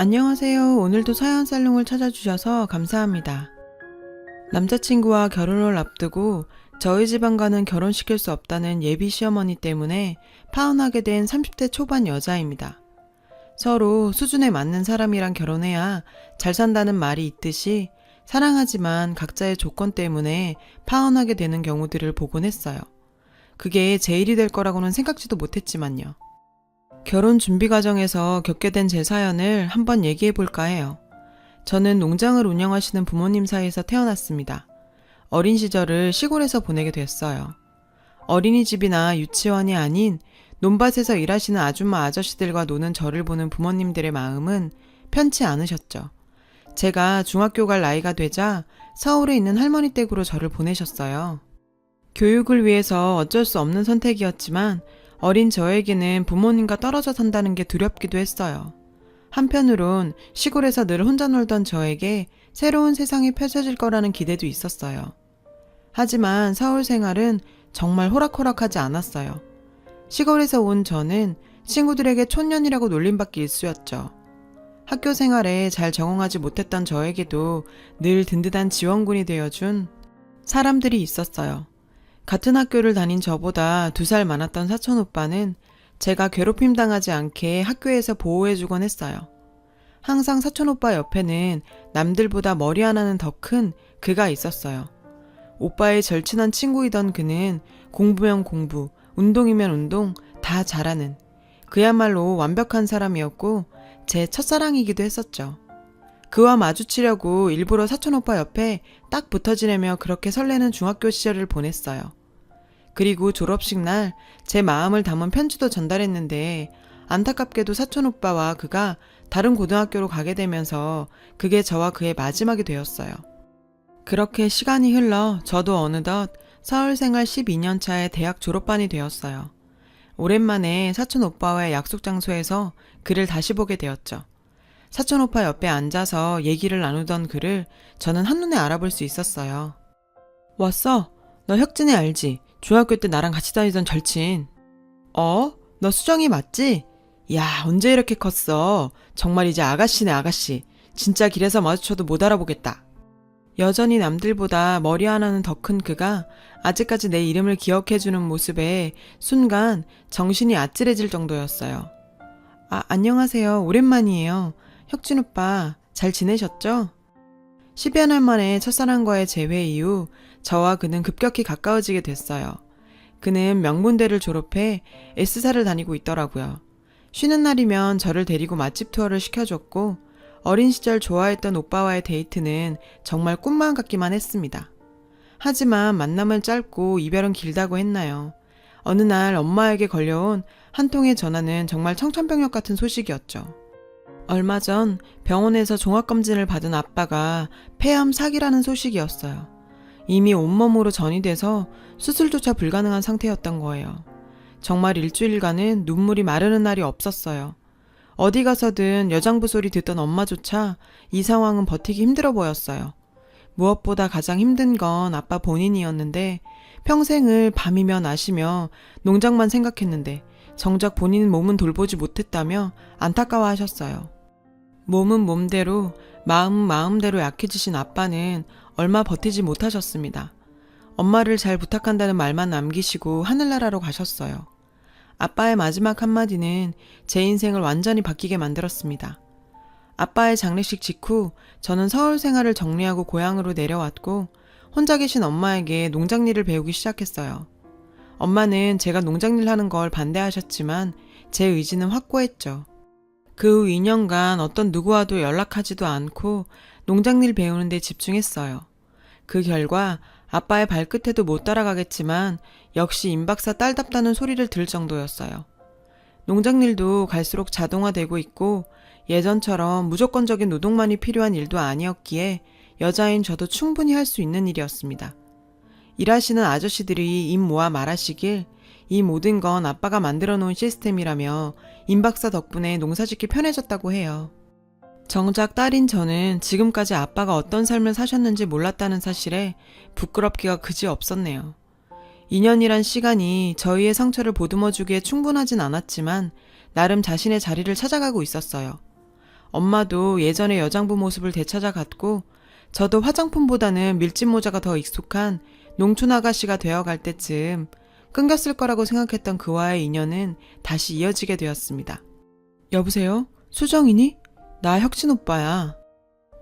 안녕하세요. 오늘도 사연 살롱을 찾아주셔서 감사합니다. 남자친구와 결혼을 앞두고 저희 집안과는 결혼시킬 수 없다는 예비 시어머니 때문에 파혼하게 된 30대 초반 여자입니다. 서로 수준에 맞는 사람이랑 결혼해야 잘 산다는 말이 있듯이 사랑하지만 각자의 조건 때문에 파혼하게 되는 경우들을 보곤 했어요. 그게 제 일이 될 거라고는 생각지도 못했지만요. 결혼 준비 과정에서 겪게 된 제 사연을 한번 얘기해 볼까 해요. 저는 농장을 운영하시는 부모님 사이에서 태어났습니다. 어린 시절을 시골에서 보내게 됐어요. 어린이집이나 유치원이 아닌 논밭에서 일하시는 아줌마 아저씨들과 노는 저를 보는 부모님들의 마음은 편치 않으셨죠. 제가 중학교 갈 나이가 되자 서울에 있는 할머니 댁으로 저를 보내셨어요. 교육을 위해서 어쩔 수 없는 선택이었지만 어린 저에게는 부모님과 떨어져 산다는 게 두렵기도 했어요. 한편으론 시골에서 늘 혼자 놀던 저에게 새로운 세상이 펼쳐질 거라는 기대도 있었어요. 하지만 서울 생활은 정말 호락호락하지 않았어요. 시골에서 온 저는 친구들에게 촌년이라고 놀림받기 일쑤였죠. 학교 생활에 잘 적응하지 못했던 저에게도 늘 든든한 지원군이 되어준 사람들이 있었어요. 같은 학교를 다닌 저보다 두 살 많았던 사촌 오빠는 제가 괴롭힘 당하지 않게 학교에서 보호해주곤 했어요. 항상 사촌 오빠 옆에는 남들보다 머리 하나는 더 큰 그가 있었어요. 오빠의 절친한 친구이던 그는 공부면 공부, 운동이면 운동 다 잘하는 그야말로 완벽한 사람이었고 제 첫사랑이기도 했었죠. 그와 마주치려고 일부러 사촌 오빠 옆에 딱 붙어 지내며 그렇게 설레는 중학교 시절을 보냈어요. 그리고 졸업식 날 제 마음을 담은 편지도 전달했는데 안타깝게도 사촌 오빠와 그가 다른 고등학교로 가게 되면서 그게 저와 그의 마지막이 되었어요. 그렇게 시간이 흘러 저도 어느덧 서울 생활 12년 차에 대학 졸업반이 되었어요. 오랜만에 사촌 오빠와의 약속 장소에서 그를 다시 보게 되었죠. 사촌 오빠 옆에 앉아서 얘기를 나누던 그를 저는 한눈에 알아볼 수 있었어요. 왔어? 너 혁진이 알지? 중학교 때 나랑 같이 다니던 절친. 어? 너 수정이 맞지? 야, 언제 이렇게 컸어? 정말 이제 아가씨네, 아가씨. 진짜 길에서 마주쳐도 못 알아보겠다. 여전히 남들보다 머리 하나는 더 큰 그가 아직까지 내 이름을 기억해주는 모습에 순간 정신이 아찔해질 정도였어요. 아, 안녕하세요. 오랜만이에요. 혁진 오빠, 잘 지내셨죠? 10여 년 만에 첫사랑과의 재회 이후 저와 그는 급격히 가까워지게 됐어요. 그는 명문대를 졸업해 S사를 다니고 있더라고요. 쉬는 날이면 저를 데리고 맛집 투어를 시켜줬고 어린 시절 좋아했던 오빠와의 데이트는 정말 꿈만 같기만 했습니다. 하지만 만남은 짧고 이별은 길다고 했나요? 어느 날 엄마에게 걸려온 한 통의 전화는 정말 청천벽력 같은 소식이었죠. 얼마 전 병원에서 종합검진을 받은 아빠가 폐암 사기라는 소식이었어요. 이미 온몸으로 전이 돼서 수술조차 불가능한 상태였던 거예요. 정말 일주일간은 눈물이 마르는 날이 없었어요. 어디 가서든 여장부 소리 듣던 엄마조차 이 상황은 버티기 힘들어 보였어요. 무엇보다 가장 힘든 건 아빠 본인이었는데 평생을 밤이며 낮이며 농장만 생각했는데 정작 본인 몸은 돌보지 못했다며 안타까워 하셨어요. 몸은 몸대로, 마음은 마음대로 약해지신 아빠는 얼마 버티지 못하셨습니다. 엄마를 잘 부탁한다는 말만 남기시고 하늘나라로 가셨어요. 아빠의 마지막 한마디는 제 인생을 완전히 바뀌게 만들었습니다. 아빠의 장례식 직후 저는 서울 생활을 정리하고 고향으로 내려왔고 혼자 계신 엄마에게 농장 일을 배우기 시작했어요. 엄마는 제가 농장 일 하는 걸 반대하셨지만 제 의지는 확고했죠. 그 후 2년간 어떤 누구와도 연락하지도 않고 농장 일 배우는 데 집중했어요. 그 결과 아빠의 발끝에도 못 따라가겠지만 역시 임박사 딸답다는 소리를 들을 정도였어요. 농장 일도 갈수록 자동화되고 있고 예전처럼 무조건적인 노동만이 필요한 일도 아니었기에 여자인 저도 충분히 할 수 있는 일이었습니다. 일하시는 아저씨들이 입 모아 말하시길 이 모든 건 아빠가 만들어 놓은 시스템이라며 임박사 덕분에 농사 짓기 편해졌다고 해요. 정작 딸인 저는 지금까지 아빠가 어떤 삶을 사셨는지 몰랐다는 사실에 부끄럽기가 그지 없었네요. 2년이란 시간이 저희의 상처를 보듬어 주기에 충분하진 않았지만 나름 자신의 자리를 찾아가고 있었어요. 엄마도 예전의 여장부 모습을 되찾아갔고 저도 화장품보다는 밀짚 모자가 더 익숙한 농촌 아가씨가 되어갈 때쯤 끊겼을 거라고 생각했던 그와의 인연은 다시 이어지게 되었습니다. 여보세요? 수정이니? 나 혁진 오빠야.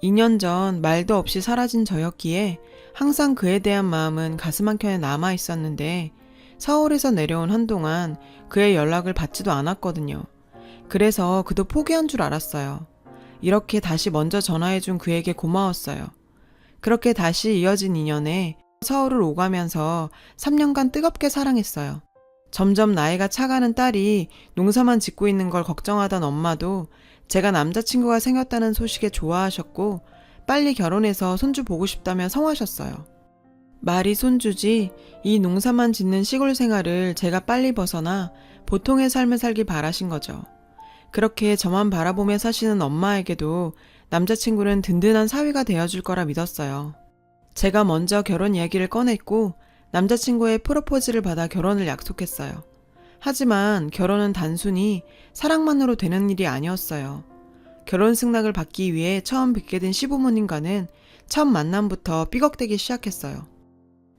2년 전 말도 없이 사라진 저였기에 항상 그에 대한 마음은 가슴 한켠에 남아 있었는데 서울에서 내려온 한동안 그의 연락을 받지도 않았거든요. 그래서 그도 포기한 줄 알았어요. 이렇게 다시 먼저 전화해준 그에게 고마웠어요. 그렇게 다시 이어진 인연에 서울을 오가면서 3년간 뜨겁게 사랑했어요. 점점 나이가 차가는 딸이 농사만 짓고 있는 걸 걱정하던 엄마도 제가 남자친구가 생겼다는 소식에 좋아하셨고 빨리 결혼해서 손주 보고 싶다며 성하셨어요. 말이 손주지 이 농사만 짓는 시골 생활을 제가 빨리 벗어나 보통의 삶을 살길 바라신 거죠. 그렇게 저만 바라보며 사시는 엄마에게도 남자친구는 든든한 사위가 되어줄 거라 믿었어요. 제가 먼저 결혼 이야기를 꺼냈고 남자친구의 프로포즈를 받아 결혼을 약속했어요. 하지만 결혼은 단순히 사랑만으로 되는 일이 아니었어요. 결혼 승낙을 받기 위해 처음 뵙게 된 시부모님과는 첫 만남부터 삐걱대기 시작했어요.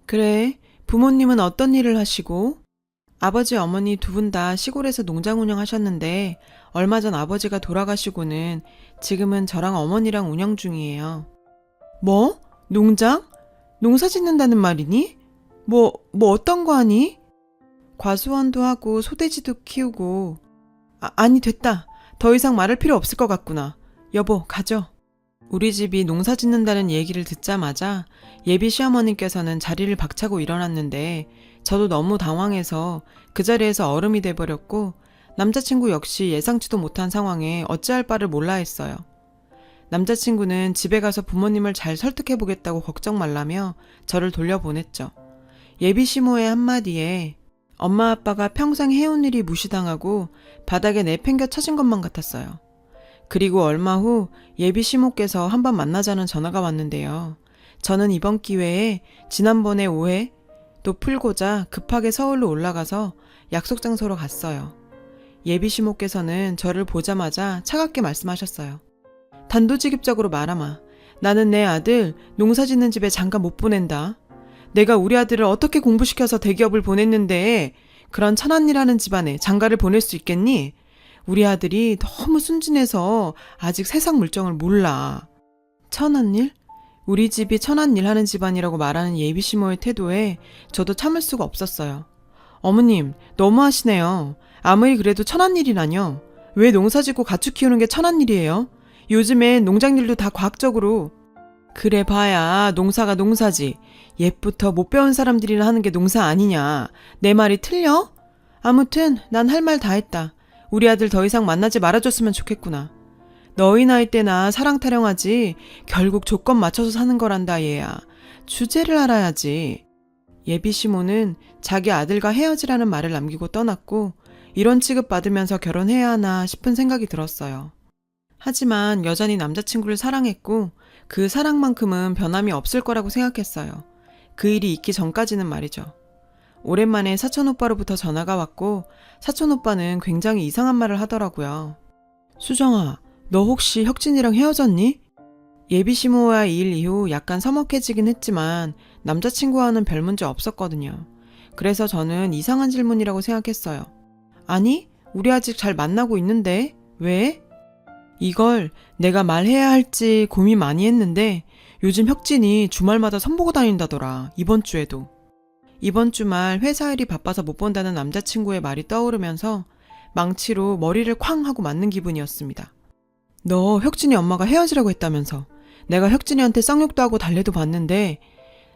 그래, 부모님은 어떤 일을 하시고? 아버지, 어머니 두 분 다 시골에서 농장 운영하셨는데 얼마 전 아버지가 돌아가시고는 지금은 저랑 어머니랑 운영 중이에요. 뭐? 농장? 농사 짓는다는 말이니? 뭐, 뭐 어떤 거 하니? 과수원도 하고 소돼지도 키우고. 아, 아니, 됐다. 더 이상 말할 필요 없을 것 같구나. 여보, 가죠. 우리 집이 농사 짓는다는 얘기를 듣자마자 예비 시어머님께서는 자리를 박차고 일어났는데 저도 너무 당황해서 그 자리에서 얼음이 돼버렸고 남자친구 역시 예상치도 못한 상황에 어찌할 바를 몰라 했어요. 남자친구는 집에 가서 부모님을 잘 설득해보겠다고 걱정 말라며 저를 돌려보냈죠. 예비 시모의 한마디에 엄마 아빠가 평생 해온 일이 무시당하고 바닥에 내팽겨 쳐진 것만 같았어요. 그리고 얼마 후 예비 시모께서 한번 만나자는 전화가 왔는데요. 저는 이번 기회에 지난번의 오해 또 풀고자 급하게 서울로 올라가서 약속 장소로 갔어요. 예비 시모께서는 저를 보자마자 차갑게 말씀하셨어요. 단도직입적으로 말하마. 나는 내 아들 농사 짓는 집에 잠깐 못 보낸다. 내가 우리 아들을 어떻게 공부시켜서 대기업을 보냈는데 그런 천안이라는 집안에 장가를 보낼 수 있겠니? 우리 아들이 너무 순진해서 아직 세상 물정을 몰라. 천안일? 우리 집이 천안일 하는 집안이라고 말하는 예비시모의 태도에 저도 참을 수가 없었어요. 어머님, 너무하시네요. 아무리 그래도 천안일이라뇨. 왜 농사 짓고 가축 키우는 게 천안일이에요? 요즘엔 농장일도 다 과학적으로. 그래 봐야 농사가 농사지. 옛부터 못 배운 사람들이나 하는 게 농사 아니냐. 내 말이 틀려? 아무튼 난 할 말 다 했다. 우리 아들 더 이상 만나지 말아줬으면 좋겠구나. 너희 나이 때나 사랑 타령하지 결국 조건 맞춰서 사는 거란다 얘야. 주제를 알아야지. 예비 시모는 자기 아들과 헤어지라는 말을 남기고 떠났고 이런 취급 받으면서 결혼해야 하나 싶은 생각이 들었어요. 하지만 여전히 남자친구를 사랑했고 그 사랑만큼은 변함이 없을 거라고 생각했어요. 그 일이 있기 전까지는 말이죠. 오랜만에 사촌 오빠로부터 전화가 왔고 사촌 오빠는 굉장히 이상한 말을 하더라고요. 수정아, 너 혹시 혁진이랑 헤어졌니? 예비 시모와 일 이후 약간 서먹해지긴 했지만 남자친구와는 별 문제 없었거든요. 그래서 저는 이상한 질문이라고 생각했어요. 아니, 우리 아직 잘 만나고 있는데 왜? 이걸 내가 말해야 할지 고민 많이 했는데 요즘 혁진이 주말마다 선보고 다닌다더라. 이번 주에도. 이번 주말 회사 일이 바빠서 못 본다는 남자친구의 말이 떠오르면서 망치로 머리를 쾅 하고 맞는 기분이었습니다. 너 혁진이 엄마가 헤어지라고 했다면서. 내가 혁진이한테 쌍욕도 하고 달래도 봤는데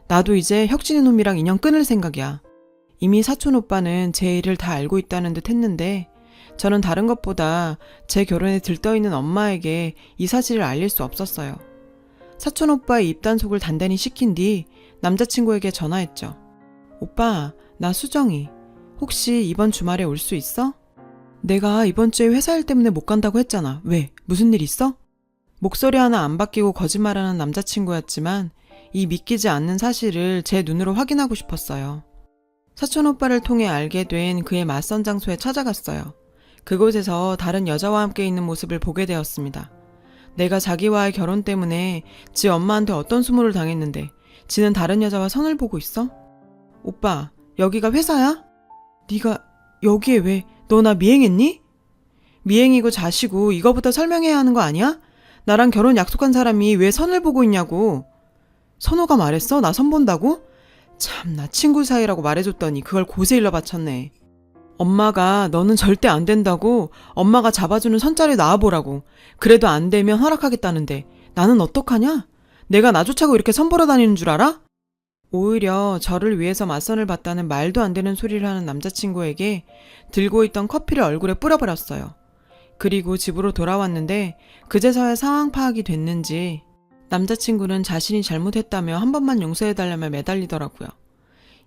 나도 이제 혁진이 놈이랑 인연 끊을 생각이야. 이미 사촌 오빠는 제 일을 다 알고 있다는 듯 했는데 저는 다른 것보다 제 결혼에 들떠있는 엄마에게 이 사실을 알릴 수 없었어요. 사촌 오빠의 입단속을 단단히 시킨 뒤 남자친구에게 전화했죠. 오빠, 나 수정이. 혹시 이번 주말에 올 수 있어? 내가 이번 주에 회사 일 때문에 못 간다고 했잖아. 왜? 무슨 일 있어? 목소리 하나 안 바뀌고 거짓말하는 남자친구였지만 이 믿기지 않는 사실을 제 눈으로 확인하고 싶었어요. 사촌 오빠를 통해 알게 된 그의 맞선 장소에 찾아갔어요. 그곳에서 다른 여자와 함께 있는 모습을 보게 되었습니다. 내가 자기와의 결혼 때문에 지 엄마한테 어떤 수모를 당했는데 지는 다른 여자와 선을 보고 있어? 오빠, 여기가 회사야? 네가 여기에 왜? 너 나 미행했니? 미행이고 자시고 이거부터 설명해야 하는 거 아니야? 나랑 결혼 약속한 사람이 왜 선을 보고 있냐고. 선호가 말했어? 나 선 본다고? 참 나 친구 사이라고 말해줬더니 그걸 고세 일러 바쳤네. 엄마가 너는 절대 안 된다고 엄마가 잡아주는 선자를 낳아보라고. 그래도 안 되면 허락하겠다는데 나는 어떡하냐? 내가 나 쫓아고 이렇게 선보러 다니는 줄 알아? 오히려 저를 위해서 맞선을 봤다는 말도 안 되는 소리를 하는 남자친구에게 들고 있던 커피를 얼굴에 뿌려버렸어요. 그리고 집으로 돌아왔는데 그제서야 상황 파악이 됐는지 남자친구는 자신이 잘못했다며 한 번만 용서해달라며 매달리더라고요.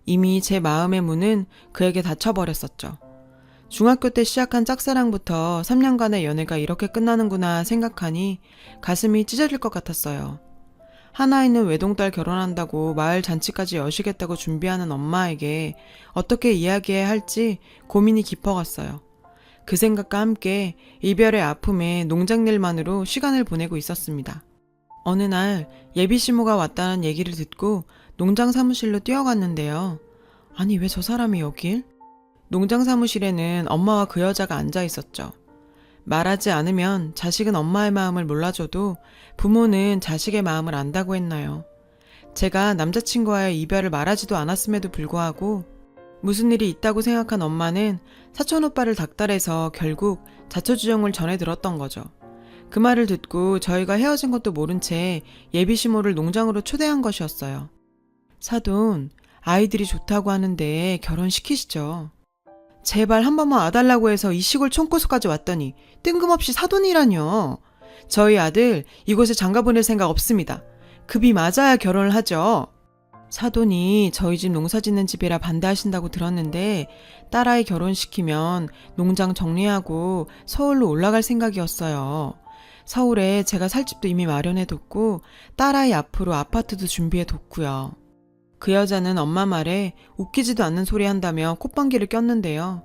이미 제 마음의 문은 그에게 닫혀버렸었죠. 중학교 때 시작한 짝사랑부터 3년간의 연애가 이렇게 끝나는구나 생각하니 가슴이 찢어질 것 같았어요. 하나 있는 외동딸 결혼한다고 마을 잔치까지 여시겠다고 준비하는 엄마에게 어떻게 이야기해야 할지 고민이 깊어갔어요. 그 생각과 함께 이별의 아픔에 농장일만으로 시간을 보내고 있었습니다. 어느 날 예비 시모가 왔다는 얘기를 듣고 농장 사무실로 뛰어갔는데요. 아니 왜 저 사람이 여길? 농장 사무실에는 엄마와 그 여자가 앉아 있었죠. 말하지 않으면 자식은 엄마의 마음을 몰라줘도 부모는 자식의 마음을 안다고 했나요? 제가 남자친구와의 이별을 말하지도 않았음에도 불구하고 무슨 일이 있다고 생각한 엄마는 사촌 오빠를 닥달해서 결국 자초지종을 전해 들었던 거죠. 그 말을 듣고 저희가 헤어진 것도 모른 채 예비 시모를 농장으로 초대한 것이었어요. 사돈, 아이들이 좋다고 하는데 결혼시키시죠. 제발 한 번만 와달라고 해서 이 시골 총고수까지 왔더니 뜬금없이 사돈이라뇨. 저희 아들 이곳에 장가 보낼 생각 없습니다. 급이 맞아야 결혼을 하죠. 사돈이 저희 집 농사 짓는 집이라 반대하신다고 들었는데 딸아이 결혼시키면 농장 정리하고 서울로 올라갈 생각이었어요. 서울에 제가 살 집도 이미 마련해 뒀고 딸아이 앞으로 아파트도 준비해 뒀고요. 그 여자는 엄마 말에 웃기지도 않는 소리 한다며 콧방귀를 꼈는데요.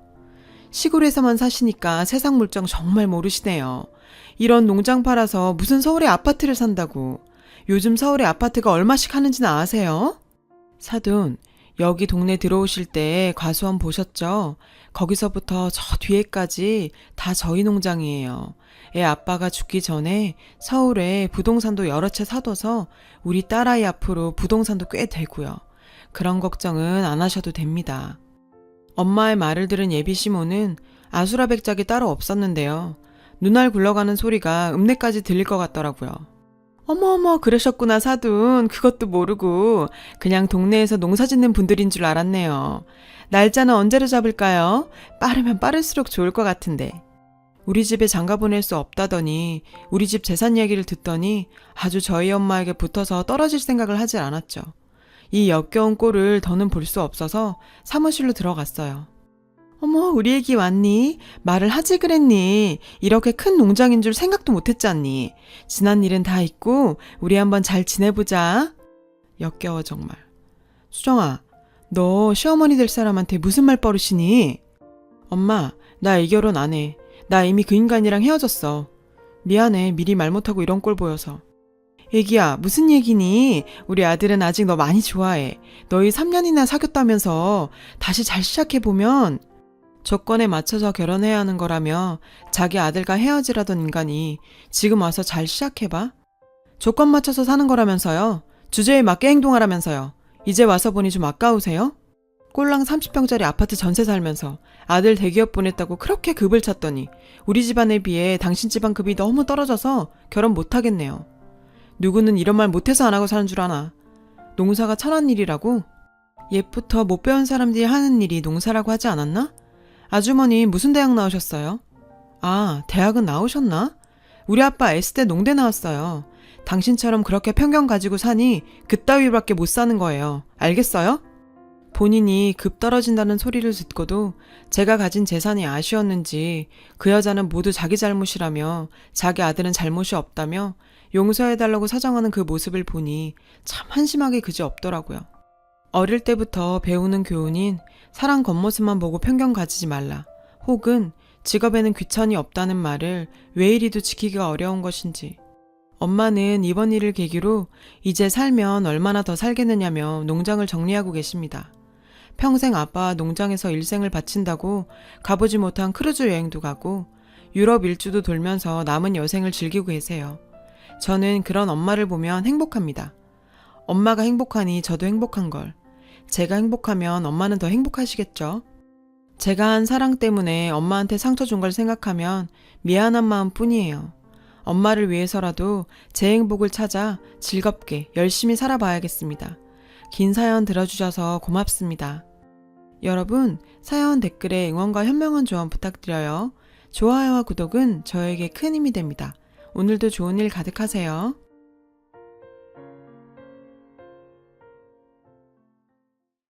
시골에서만 사시니까 세상 물정 정말 모르시네요. 이런 농장 팔아서 무슨 서울에 아파트를 산다고. 요즘 서울에 아파트가 얼마씩 하는지는 아세요? 사돈, 여기 동네 들어오실 때 과수원 보셨죠? 거기서부터 저 뒤에까지 다 저희 농장이에요. 애 아빠가 죽기 전에 서울에 부동산도 여러 채 사둬서 우리 딸아이 앞으로 부동산도 꽤 되고요. 그런 걱정은 안 하셔도 됩니다. 엄마의 말을 들은 예비 시모는 아수라 백작이 따로 없었는데요. 눈알 굴러가는 소리가 읍내까지 들릴 것 같더라고요. 어머어머, 그러셨구나, 사돈. 그것도 모르고, 그냥 동네에서 농사 짓는 분들인 줄 알았네요. 날짜는 언제로 잡을까요? 빠르면 빠를수록 좋을 것 같은데. 우리 집에 장가 보낼 수 없다더니, 우리 집 재산 이야기를 듣더니 아주 저희 엄마에게 붙어서 떨어질 생각을 하질 않았죠. 이 역겨운 꼴을 더는 볼 수 없어서 사무실로 들어갔어요. 어머, 우리 애기 왔니? 말을 하지 그랬니? 이렇게 큰 농장인 줄 생각도 못 했잖니? 지난 일은 다 잊고, 우리 한번 잘 지내보자. 역겨워, 정말. 수정아, 너 시어머니 될 사람한테 무슨 말 버릇이니? 엄마, 나 이 결혼 안 해. 나 이미 그 인간이랑 헤어졌어. 미안해, 미리 말 못하고 이런 꼴 보여서. 애기야, 무슨 얘기니? 우리 아들은 아직 너 많이 좋아해. 너희 3년이나 사귀었다면서 다시 잘 시작해보면 조건에 맞춰서 결혼해야 하는 거라며 자기 아들과 헤어지라던 인간이 지금 와서 잘 시작해봐? 조건 맞춰서 사는 거라면서요? 주제에 맞게 행동하라면서요? 이제 와서 보니 좀 아까우세요? 꼴랑 30평짜리 아파트 전세 살면서 아들 대기업 보냈다고 그렇게 급을 찼더니 우리 집안에 비해 당신 집안 급이 너무 떨어져서 결혼 못하겠네요. 누구는 이런 말 못해서 안 하고 사는 줄 아나. 농사가 천한 일이라고? 옛부터 못 배운 사람들이 하는 일이 농사라고 하지 않았나? 아주머니 무슨 대학 나오셨어요? 아, 대학은 나오셨나? 우리 아빠 S대 농대 나왔어요. 당신처럼 그렇게 편견 가지고 사니 그따위밖에 못 사는 거예요. 알겠어요? 본인이 급 떨어진다는 소리를 듣고도 제가 가진 재산이 아쉬웠는지 그 여자는 모두 자기 잘못이라며 자기 아들은 잘못이 없다며 용서해달라고 사정하는 그 모습을 보니 참 한심하게 그지 없더라고요. 어릴 때부터 배우는 교훈인 사람 겉모습만 보고 편견 가지지 말라. 혹은 직업에는 귀천이 없다는 말을 왜 이리도 지키기가 어려운 것인지 엄마는 이번 일을 계기로 이제 살면 얼마나 더 살겠느냐며 농장을 정리하고 계십니다. 평생 아빠와 농장에서 일생을 바친다고 가보지 못한 크루즈 여행도 가고 유럽 일주도 돌면서 남은 여생을 즐기고 계세요. 저는 그런 엄마를 보면 행복합니다. 엄마가 행복하니 저도 행복한 걸. 제가 행복하면 엄마는 더 행복하시겠죠? 제가 한 사랑 때문에 엄마한테 상처 준 걸 생각하면 미안한 마음 뿐이에요. 엄마를 위해서라도 제 행복을 찾아 즐겁게 열심히 살아봐야겠습니다. 긴 사연 들어주셔서 고맙습니다. 여러분, 사연 댓글에 응원과 현명한 조언 부탁드려요. 좋아요와 구독은 저에게 큰 힘이 됩니다. 오늘도 좋은 일 가득하세요.